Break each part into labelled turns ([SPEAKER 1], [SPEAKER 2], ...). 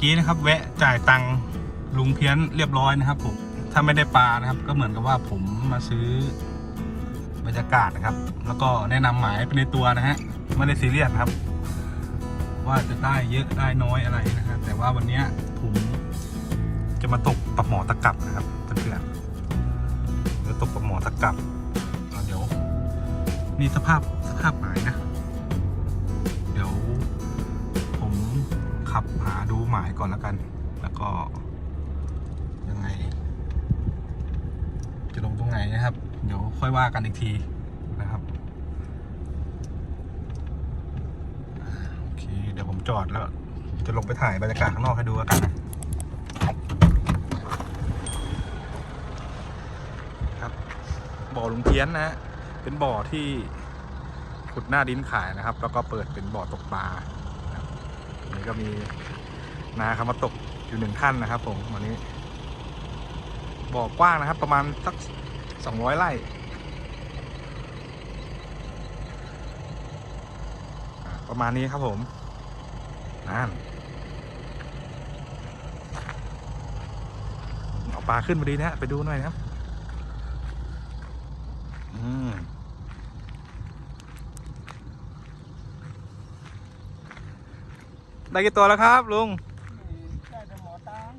[SPEAKER 1] กี้นะครับ แวะจ่ายตังค์ลุงเพี้ยนเรียบร้อยนะครับผมถ้าไม่ได้ปลานะครับ ก็เหมือนกับว่าผมมาซื้อบรรยากาศนะครับ แล้วก็แนะนำหมายไปในตัวนะฮะไม่ได้ซีเรียสครับ ว่าจะได้เยอะได้น้อยอะไรนะฮะแต่ว่าวันนี้ผมจะมาตกปลาหมอตะกับนะครับเพื่อนๆจะตกปลาหมอตะกับเดี๋ยวนี่สภาพสภาพหมายนะ ขับหาดูหมายก่อนแล้วกัน แล้วก็ ยังไง จะลงตรงไหนนะครับ เดี๋ยวค่อยว่ากันอีกทีนะครับโอเค เดี๋ยวผมจอดแล้ว จะลงไปถ่ายบรรยากาศข้างนอกให้ดูแล้วกันนะครับบ่อลุงเพี้ยนนะฮะเป็นบ่อที่ขุดหน้าดินขายนะครับ แล้วก็เปิดเป็นบ่อตกปลา นี้ก็มีนาคำมาตกอยู่หนึ่งท่านนะครับผมวันนี้บ่อกว้างนะครับ ประมาณสักสองร้อยไร่ประมาณนี้ครับผมนั่นเอาปลาขึ้นมาดีนะฮะไปดูหน่อยนะครับ อืม ได้กี่ตัวแล้วครับลุง
[SPEAKER 2] ได้แต่หมอตาม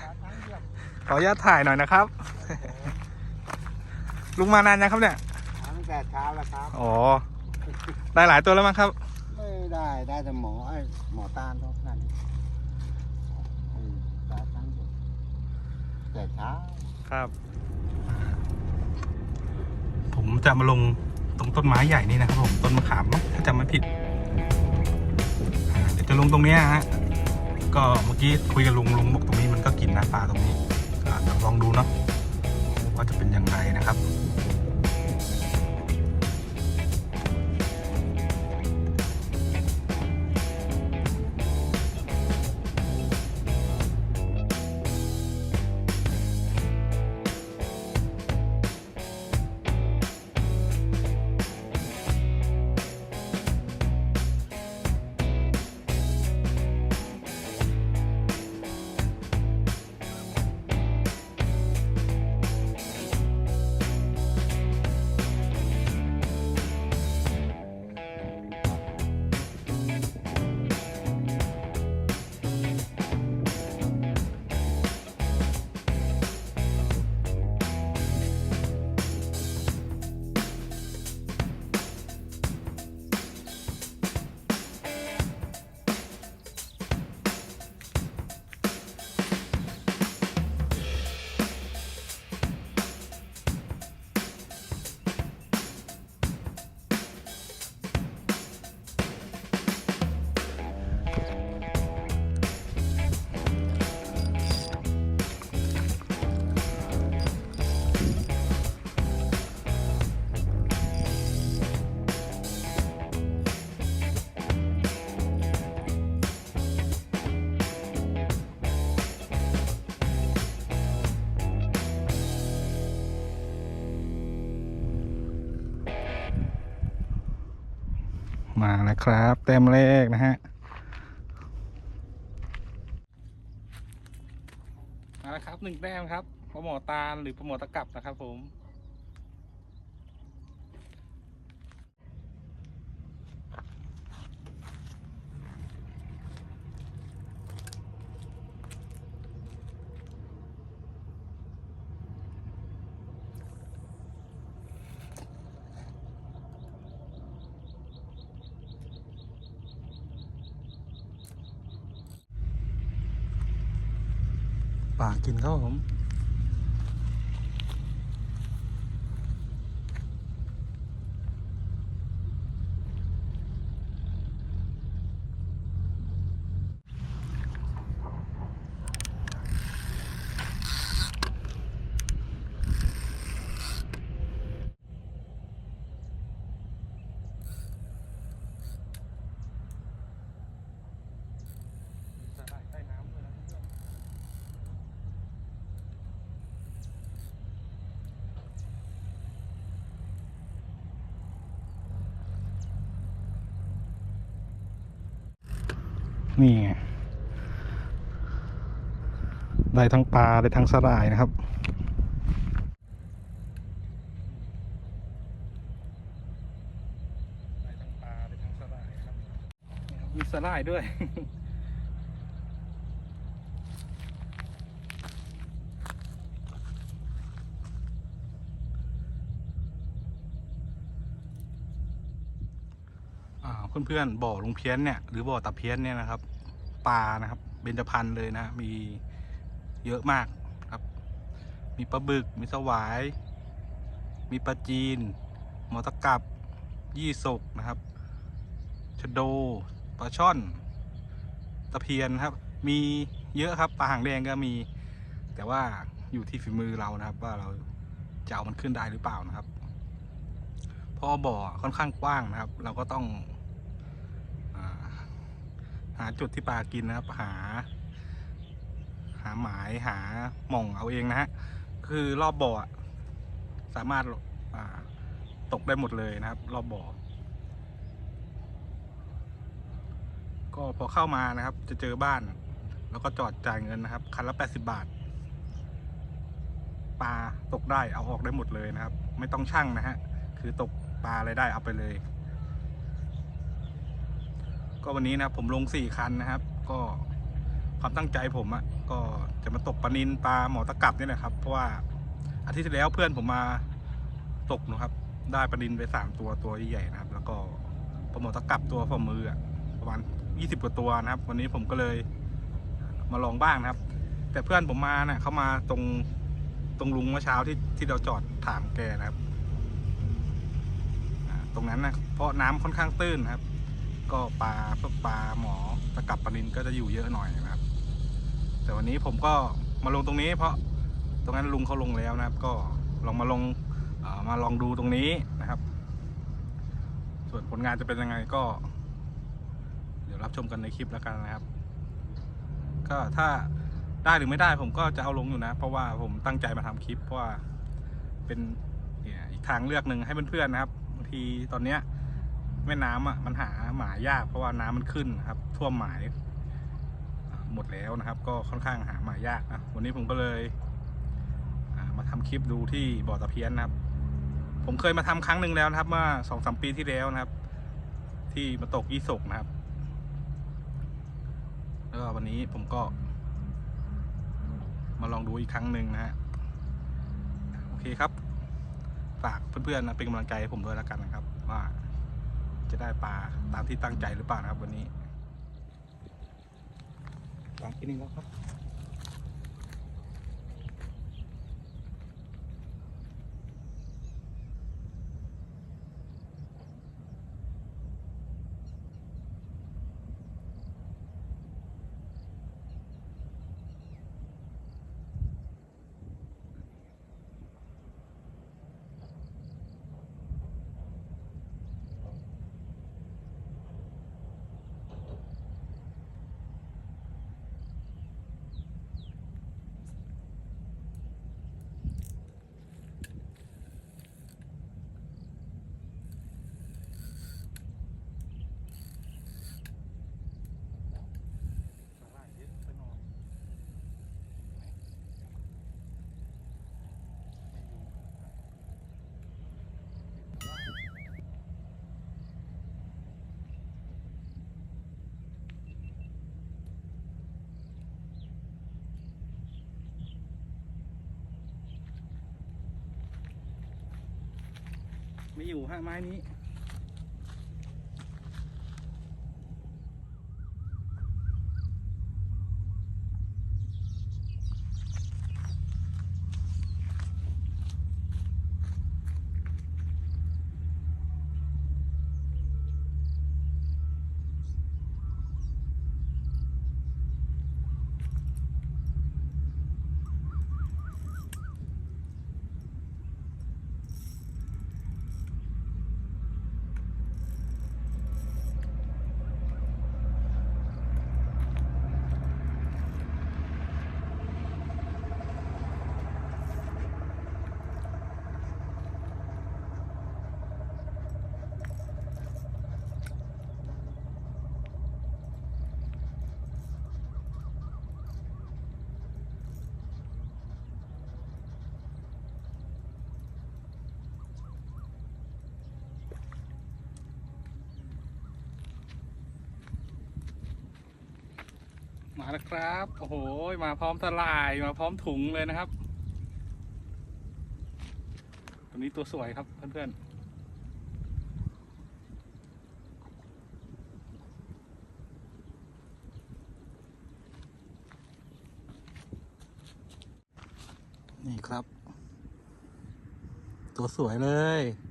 [SPEAKER 2] หาทางเดียว
[SPEAKER 1] ขออนุญาตถ่ายหน่อยนะครับ ลุงมานานยังครับเนี่ย
[SPEAKER 2] หาตั้งแต่เช้าแล้วครับ
[SPEAKER 1] อ๋อได้หลายตัวแล้วมั้งครับ
[SPEAKER 2] ไม่ได้ได้แต่หมอไอ้หมอตามเท่านั้นเออหาทางเดียวแต่เช้า
[SPEAKER 1] ครับ ผมจะมาลงตรงต้นไม้ใหญ่นี่นะครับผมต้นมะขามเนอะถ้าจำไม่ผิดอ่าเดี๋ยว จะลงตรงนี้ฮะก็เมื่อกี้คุยกับลุงลุงบอกตรงนี้มันก็กินนะปลาตรงนี้ก็ลองดูเนาะว่าจะเป็นยังไงนะครับ นะครับเต็มเลขนะฮะมาแล้วครับหนึ่งแต้มครับปลาหมอตาลหรือปลาหมอตะกับนะครับผมากินครับผม ใต้น้ำด้วยนะเพื่อน นี่ไงได้ทั้งปลาได้ทั้งสลายนะครับได้ทั้งปลาได้ทั้งสลายครับมีสลายด้วยอ่าเพื่อนๆบ่อลุงเพี้ยนเนี่ย หรือบ่อตะเพี้ยนเนี่ยนะครับ ปลานะครับ เบญจพรรณเลยนะ มีเยอะมากครับ มีปลาบึก มีสวาย มีปลาจีน หมอตะกับ ยี่สกนะครับชโด ปลาช่อน ตะเพียนครับ มีเยอะครับ ปลาหางแดงก็มี แต่ว่าอยู่ที่ฝีมือเรานะครับ ว่าเราจะเอามันขึ้นได้หรือเปล่านะครับ เพราะบ่อค่อนข้างกว้างนะครับ เราก็ต้อง หาจุดที่ปลากินนะครับ หา หาหมายหาหม่องเอาเองนะฮะคือรอบบ่อสามารถาตกได้หมดเลยนะครับ รอบบ่อก็พอเข้ามานะครับ จะเจอบ้าน แล้วก็จอดจ่ายเงินนะครับ คันละ 80 บาท ปลาตกได้เอาออกได้หมดเลยนะครับ ไม่ต้องชั่งนะฮะคือตกปลาอะไรได้เอาไปเลย ก็วันนี้นะผมลงสี่คันนะครับ ก็ความตั้งใจผมอะ่ะก็จะมาตกปลานินปลาหมอตะกับนี่แหละครับ เพราะว่าอาทิตย์ที่แล้วเพื่อนผมมาตกนะครับ ได้ปลานินไปสามตัวตัวใหญ่ๆนะครับ แล้วก็ปลาหมอตะกับตัวฝ่ามืออะประมาณยี่สิบกว่าตัวนะครับ วันนี้ผมก็เลยมาลองบ้างนะครับ แต่เพื่อนผมมาเนะ่ะเขามาตรงตรงลุงเมื่อเช้าที่ที่เราจอดถามแกนะครับ ตรงนั้นนะเพราะน้ำค่อนข้างตื้นนะครับ ก็ปลาพวกปลาหมอตะกับปลานินก็จะอยู่เยอะหน่อยนะครับ แต่วันนี้ผมก็มาลงตรงนี้ เพราะตรงนั้นลุงเขาลงแล้วนะครับ ก็ลองมาลงมาลองดูตรงนี้นะครับ ส่วนผลงานจะเป็นยังไงก็ เดี๋ยวรับชมกันในคลิปแล้วกันนะครับ ก็ถ้าได้หรือไม่ได้ผมก็จะเอาลงอยู่นะ เพราะว่าผมตั้งใจมาทำคลิปเพราะว่าเป็นอีกทางเลือกหนึ่งให้เพื่อนๆนะครับบางทีตอนเนี้ย แม่น้ำอะมันหาหมายยากเพราะว่าน้ำมันขึ้นครับท่วมหมายหมดแล้วนะครับ ก็ค่อนข้างหาหมายยากนะวันนี้ผมก็เลยมาทำคลิปดูที่บ่อตะเพียนนะครับ ผมเคยมาทำครั้งหนึ่งแล้วนะครับ เมื่อสองสามปีที่แล้วนะครับ ที่มาตกยี่สกนะครับ แล้วก็วันนี้ผมก็ มาลองดูอีกครั้งหนึ่งนะฮะโอเคครับฝากเพื่อนๆนะเป็นกำลังใจให้ผมด้วยแล้วกันนะครับ ว่า จะได้ปลาตามที่ตั้งใจหรือเปล่านะครับวันนี้วางที่นี่แล้วครับ ไม่อยู่ฮะไม้นี้ แล้ครับโอ้โหมาพร้อมสลายมาพร้อมถุงเลยนะครับ ตัวนี้ตัวสวยครับเพื่อนๆนี่ครับ ตัวสวยเลย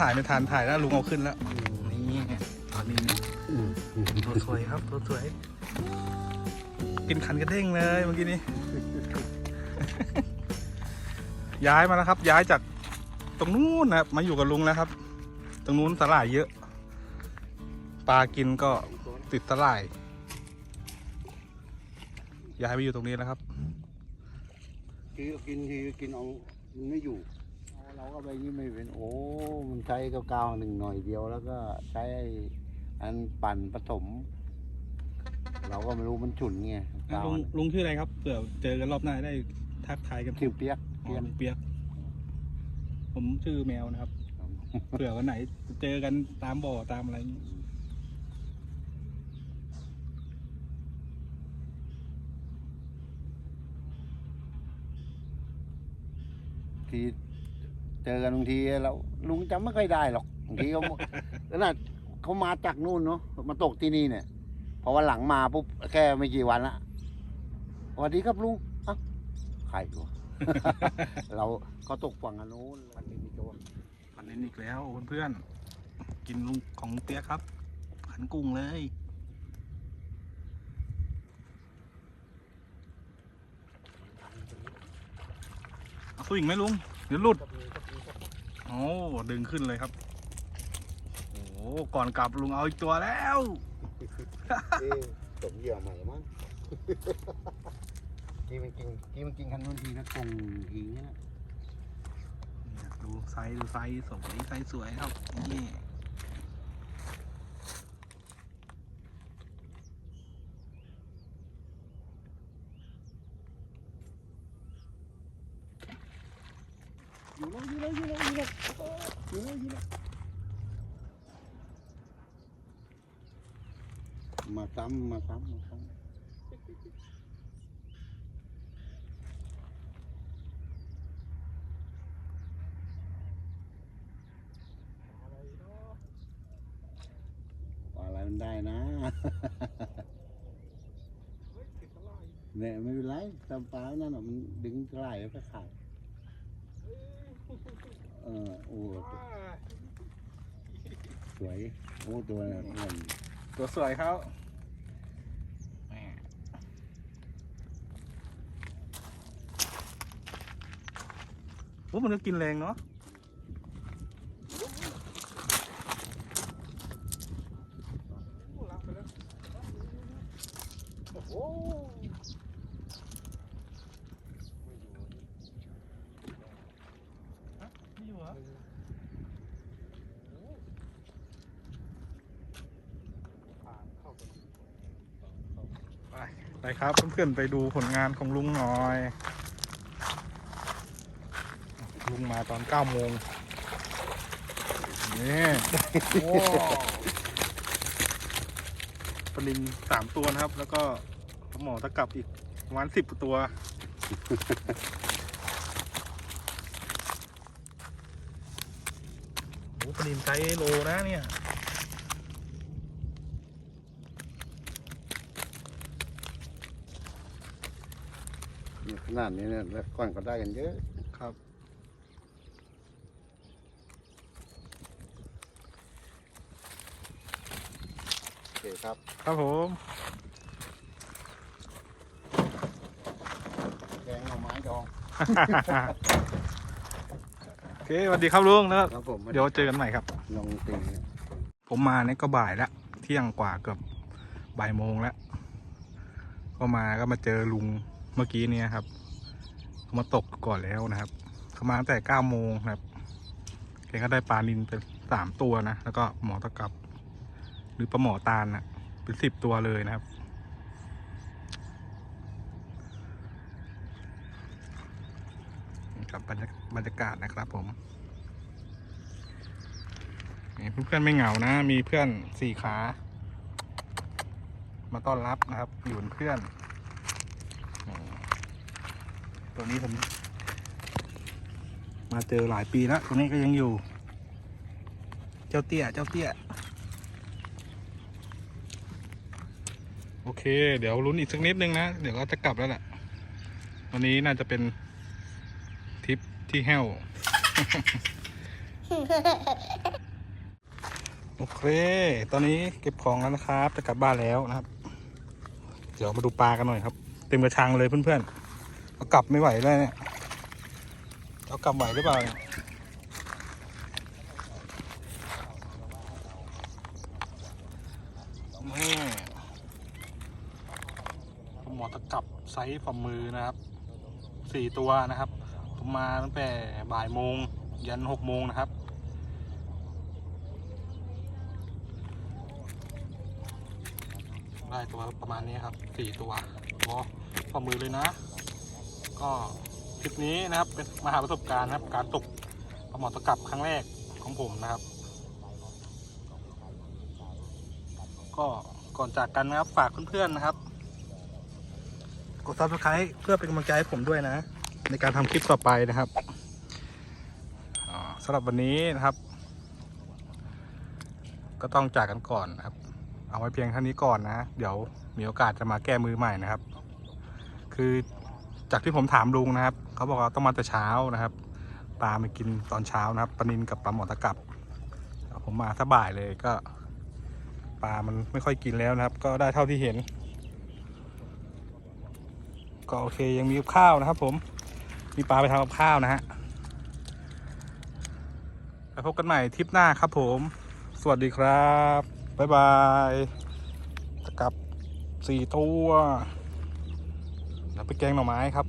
[SPEAKER 1] ถ่ายไม่ทันถ่ายแล้วลุงเอาขึ้นแล้วนี่ตอนนี้เนี่ยตัวสวยครับตัวสวยกินขันกระเด้งเลยเมื่อกี้นี้ ย้ายมาแล้วครับ ย้ายจากตรงนู้นนะครับมาอยู่กับลุงแล้วครับ ตรงนู้นสลายเยอะ ปลากินก็ติดสลาย ย้ายไปอยู่ตรงนี้แล้วครับ
[SPEAKER 2] ทีก็กินทีก็กินเอามันไม่อยู่ เอาเราก็ไปนี่ไม่เป็นโอ้มันใช้กาวๆหนึ่งหน่อยเดียว แล้วก็ใช้ไอ้อันปั่นผสม เราก็ไม่รู้มันฉุนไงกาว
[SPEAKER 1] ลุง
[SPEAKER 2] น่ะ
[SPEAKER 1] ลุงชื่ออะไรครับเผื่อเจอกันรอบหน้าได้ทักทายกัน
[SPEAKER 2] ชื่อเปียก
[SPEAKER 1] อ๋
[SPEAKER 2] เปี
[SPEAKER 1] อย
[SPEAKER 2] ก
[SPEAKER 1] ลุงเปียก ผมชื่อแมวนะครับ เผื่อวันไหนเจอกันตามบ่อตามอะไรอย่างงี้
[SPEAKER 2] ที เจอกันบางทีเราลุงจำไม่ค่อยได้หรอกบางทีเขาขนาดเขามาจากนู่นเนาะมาตกที่นี่เนี่ยพอวันหลังมาปุ๊บแค่ไม่กี่วันละสวัสดีครับลุงอะใครวะ เราเขาตกฝั่งอันนู้นวันนี้มีตัว
[SPEAKER 1] วันนี้อีกแล้วเพื่อนๆกินลุงของลุงเปียกครับขันกุ้งเลยเอาสู้อีกไหมลุงเดี๋ยวหลุด โอ้ดึงขึ้นเลยครับ โอ้ก่อนกลับลุงเอาอีกตัวแล้ว
[SPEAKER 2] เอ๊ะตกเหยื่อใหม่มั้ง กีมันกินกีมันกินคันนู้นทีนะตรงทีเนี้ย
[SPEAKER 1] เนี่ยดูไซส์ดูไซส์สวยไซส์สวยครับนี่
[SPEAKER 2] แล้วอยู่แล้วอยู่แล้วอยู่แล้วอยู่แล้วอยู่แล้วมาซ้ำมาซ้ำมาซ้ำอะไรมันได้นะเนี่ยไม่เป็นไรตามปลานั่นน่ะมันดึงไหลแล้วก็ขาด เออโอ้สวยโอ้ตัวน่ะอ้วน
[SPEAKER 1] ตัวสวยเขาโอ้มันก็กินแรงเนาะไม่อยู่เหรอ รอ ไปไปครับเพื่อนๆไปดูผลงานของลุงหน่อย ลุงมาตอนเก้าโมงนี่โอ้ปลิงสามตัวนะครับ แล้วก็หมอตะกลับอีกประมาณสิบตัว โอ้ปลิงไซส์โลนะเนี่ย
[SPEAKER 2] เนี่ย ขนาดนี้เนี่ยแล้วก่อนก็ได้กันเยอะ
[SPEAKER 1] ครับ
[SPEAKER 2] โอเคครับ
[SPEAKER 1] ครับผม
[SPEAKER 2] แกงหน่อไม้ดอง
[SPEAKER 1] โอเคสวัสดีครับลุงแล้ว
[SPEAKER 2] ครับผม
[SPEAKER 1] เดี๋ยวเจอกันใหม่ครับ
[SPEAKER 2] ลองตี
[SPEAKER 1] ผมมาเนี่ยก็บ่ายแล้วเที่ยงกว่าเกือบบ่ายโมงแล้ว ก็มาก็มาเจอลุง เมื่อกี้เนี่ยครับเขามาตกก่อนแล้วนะครับเขามาตั้งแต่เก้าโมงนะครับแกก็ได้ปลานินเป็นสามตัวนะแล้วก็หมอตะกับ หรือปลาหมอตาลนะเป็นสิบตัวเลยนะครับนี่ครับบรรยากาศนะครับผมนี่เพื่อนไม่เหงานะ มีเพื่อนสี่ขา มาต้อนรับนะครับ อยู่เป็นเพื่อน ตัวนี้ผม มาเจอหลายปีแล้วตัวนี้ก็ยังอยู่ เจ้าเตี้ยเจ้าเตี้ย โอเค เดี๋ยวลุ้นอีกสักนิดนึงนะ เดี๋ยวก็จะกลับแล้วแหละวันนี้น่าจะเป็นทริปที่แห้วโอเค ตอนนี้เก็บของแล้วนะครับ จะกลับบ้านแล้วนะครับ เดี๋ยวมาดูปลากันหน่อยครับ เต็มกระชังเลยเพื่อนๆ เอากลับไม่ไหวเลยเนี่ยเอากลับไหวหรือเปล่าเนี่ยหมอตะกลับไซส์ฝ่ามือนะครับสี่ตัวนะครับ ผมมาตั้งแต่บ่ายโมง ยันหกโมงนะครับได้ตัวประมาณนี้ครับสี่ตัวโอ้ฝ่ามือเลยนะ ก็คลิปนี้นะครับเป็นมหาประสบการณ์นะครับ การตกปลาหมอตะกับครั้งแรกของผมนะครับ ก็ก่อนจากกันนะครับฝากเพื่อนๆนะครับ กด subscribe เพื่อเป็นกำลังใจให้ผมด้วยนะ ในการทำคลิปต่อไปนะครับสำหรับวันนี้นะครับ ก็ต้องจากกันก่อนนะครับ เอาไว้เพียงเท่านี้ก่อนนะ เดี๋ยวมีโอกาสจะมาแก้มือใหม่นะครับ คือ จากที่ผมถามลุงนะครับ เขาบอกว่าต้องมาแต่เช้านะครับ ปลามากินตอนเช้านะครับปลานินกับปลาหมอตะกับผมมาถ้าบ่ายเลยก็ ปลามันไม่ค่อยกินแล้วนะครับ ก็ได้เท่าที่เห็น ก็โอเคยังมีข้าวนะครับ ผมมีปลาไปทำกับข้าวนะฮะไปพบกันใหม่ทริปหน้าครับผม สวัสดีครับ บ๊ายบายตะกับสี่ตัว แล้วไปแกงหน่อไม้ครับ